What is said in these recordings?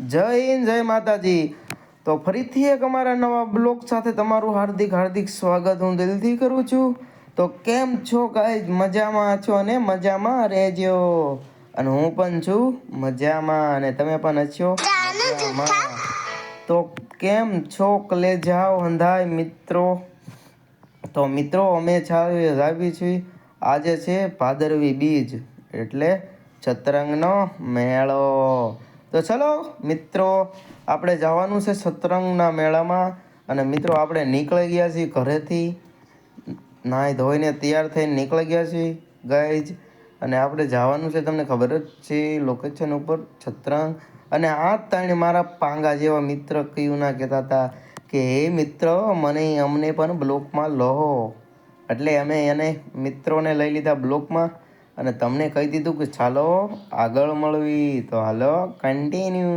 જય હિન્દ, જય માતાજી. તો ફરીથી એક અમારા નવા બ્લોગ સાથે તમારું હાર્દિક હાર્દિક સ્વાગત હું દિલથી કરું છું. તો કેમ છો ગાઈઝ મજામાં છો અને મજામાં રહેજો. અને હું પણ છું મજામાં અને તમે પણ છો મજામાં. તો કેમ છો કલે જાઓ હંધાય મિત્રો? તો મિત્રો, અમે આવી છીએ આજે છે ભાદરવી બીજ, એટલે છતરંગનો મેળો. તો ચલો, મિત્રો, આપણે જવાનું છે સતરંગના મેળામાં અને મિત્રો, આપણે નીકળી ગયા છીએ ઘરેથી. નાહી ધોઈને તૈયાર થઈને નીકળી ગયા છીએ ગાઈજ અને આપણે જવાનું છે, તમને ખબર જ છે લોકેશન ઉપર છત્રંગ અને આ ત્રણ મારા પાંગા જેવા મિત્ર કયું ના કહેતા હતા કે, હે મિત્ર, મને અમને પણ બ્લોકમાં લો. એટલે અમે એને મિત્રોને લઈ લીધા બ્લોકમાં અને તમને કહી દીધું કે ચાલો આગળ મળવી. તો હાલો કન્ટિન્યુ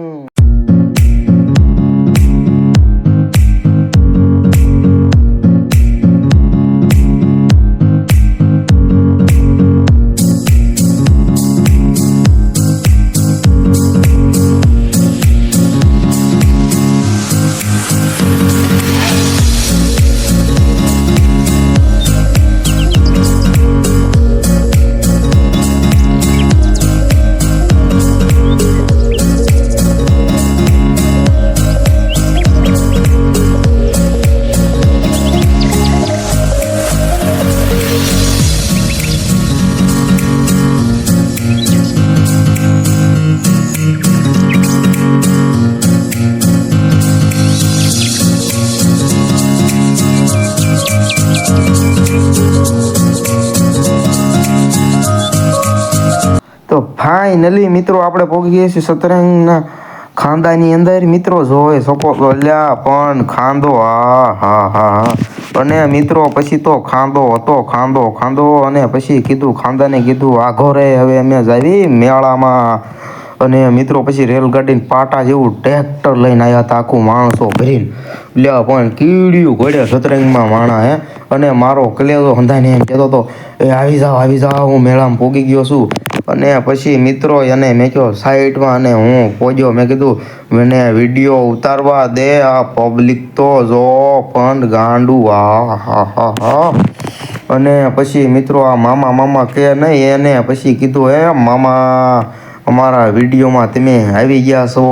ફાઇનલી મિત્રો આપણે પહોંચી ગયા છીએ સતરંગના ખાંદાની અંદર. મિત્રો શકો તો લ્યા, પણ ખાંદો, હા હા હા અને મિત્રો પછી તો ખાંદો હતો, ખાંદો ખાંદો. અને પછી કીધું, ખાંદાને કીધું, આઘો રે, હવે અમે જાવી મેળામાં. અને મિત્રો પછી રેલગાડીને પાટા જેવું ટ્રેક્ટર લઈને આવ્યા હતા, આખું માણસો ભરીને. લ્યા, પણ કીડિયું ઘોડે સતરંગમાં માણા, હે. અને મારો કલેજો હંધાને એમ કહેતો હતો, એ આવી જાઓ આવી જાઓ, હું મેળામાં પોગી ગયો છું. અને પછી મિત્રો એને મેં કહ્યો સાઈડમાં અને હું પહોંચ્યો મેં કીધું, મને વીડિયો ઉતારવા દે આ પબ્લિક તો જો પણ ગાંડું. આ હા હા હા. અને પછી મિત્રો આ મામા મામા કે નહીં, એને પછી કીધું એ મામા, અમારા વિડીયોમાં તમે આવી ગયા છો.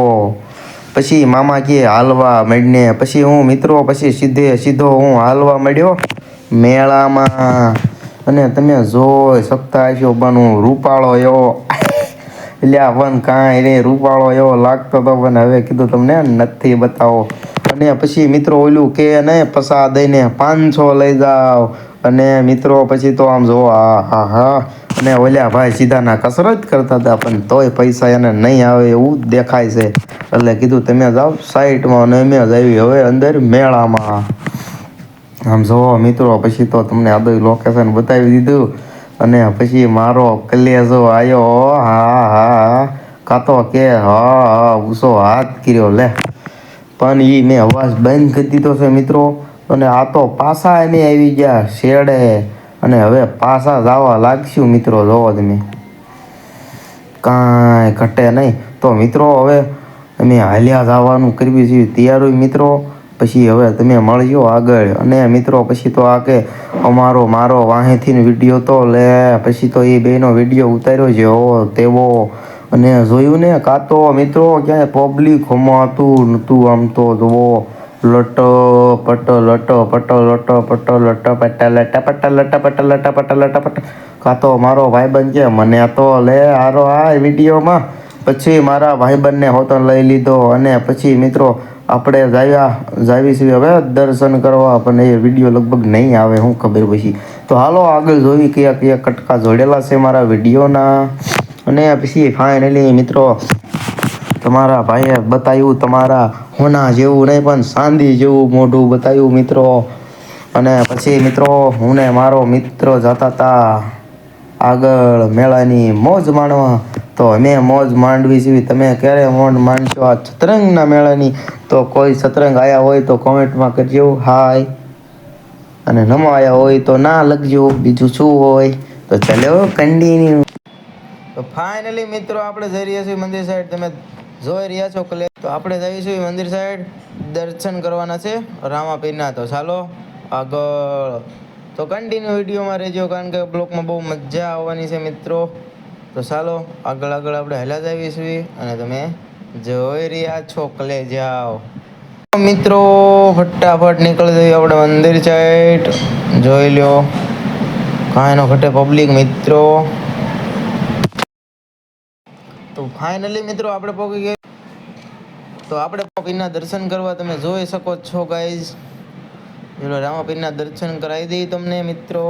પછી મામા કે, હાલવા માંડીને. પછી હું મિત્રો, પછી સીધે, સીધો હું હાલવા માંડ્યો મેળામાં. અને તમે જોઈ શકતા હશો રૂપાળો એવો. એટલે આ વન કાંઈ રે રૂપાળો એવો લાગતો હતો પણ હવે કીધું તમને નથી બતાવો. અને પછી મિત્રો ઓલું કે ને પસા દઈને પાંચસો લઈ જાઓ. અને મિત્રો પછી તો આમ જો હા હા હા. અને ઓલ્યા ભાઈ સીધાના કસરત કરતા હતા, પણ તોય પૈસા એને નહીં આવે એવું જ દેખાય છે. એટલે કીધું તમે જાઓ સાઈડમાં, અને અમે જ આવી હવે અંદર મેળામાં. આમ જોવો મિત્રો, પછી તો તમને આ બધું લોકેશન બતાવી દીધું અને પછી મારો કલેજો આવ્યો હા હા કાતો કે હા હા, ઉસો હાથ કર્યો, લે. પણ એ મેં અવાજ બંધ કરી દીધો છે, મિત્રો. અને આ તો પાસા એને આવી ગયા શેડે અને હવે પાસા જવા લાગશું, મિત્રો, જોવો તમે. કાંઈ ઘટે નહીં. તો મિત્રો, હવે અમે હાલ્યા જવાનું કરવી છીએ તૈયાર મિત્રો. પછી હવે તમે મળજો આગળ. અને મિત્રો, પછી તો આ કે અમારો, મારો વાહેથી વીડિયો તો લે, પછી તો એ બેનો વીડિયો ઉતાર્યો જેવો તેવો. અને જોયું ને, કાં તો મિત્રો, ક્યાંય પબ્લિક હમાતું નહોતું આમ તો, જુઓ. લટ, પટ લટ પટ લટ પટ લટ પટ લટ પટ લટ પટ લટ પટ લટ, પટ. કાં તો મારો ભાઈબંધ છે, મને તો લે, હારો આ વિડીયોમાં. પછી મારા ભાઈબંધને હોતો લઈ લીધો. અને પછી મિત્રો આપણે જાવ્યા જાવી છીએ હવે દર્શન કરવા પણ એ વીડિયો લગભગ નહીં આવે, હું ખબર પછી. તો હાલો, આગળ જોઈ કયા કયા કટકા જોડેલા છે મારા વિડીયોના. અને પછી ફાઇનલી મિત્રો, તમારા ભાઈએ બતાવ્યું, તમારા હોના જેવું નહીં, પણ સાંદી જેવું મોઢું બતાવ્યું મિત્રો. અને પછી મિત્રો, હું ને મારો મિત્ર જતા હતા આગળ મેળાની મોજ માણવા. તો અમે મોજ માંડવી જેવી તમે ક્યારે મોજ માંડશો આ સતરંગના મેળાની? તો કોઈ સતરંગ આવ્યા હોય તો કોમેન્ટમાં કરજો. હાય અને ન આવ્યા હોય તો ના લખજો. બીજું શું હોય? તો ચાલો કન્ટિન્યુ તો ફાઇનલી મિત્રો આપણે જઈ રહ્યા છીએ મંદિર સાઈડ તમે જોઈ રહ્યા છો કલે તો આપણે જઈશું મંદિર સાઈડ દર્શન કરવાના છે રામાપીરના. તો ચાલો આગળ. તો કન્ટિન્યુ વિડીયોમાં રહેજો, કારણ કે બ્લોકમાં બહુ મજા આવવાની છે મિત્રો. તો ચાલો, આગળ આગળ આપણે હેલા જ છીએ અને તમે જોઈ રહ્યા છો કલે જાઓ મિત્રો, ફટાફટ નીકળી જઈએ આપણે મંદિર સાઈડ જોઈ લ્યો કાંઈનો ઘટે પબ્લિક મિત્રો. તો ફાઇનલી મિત્રો આપણે પહોંચી ગયા. તો આપણે પીરના દર્શન કરવા તમે જોઈ શકો છો ગાઈઝ ચલો રામાપીરના દર્શન કરાવી દઈએ તમને મિત્રો.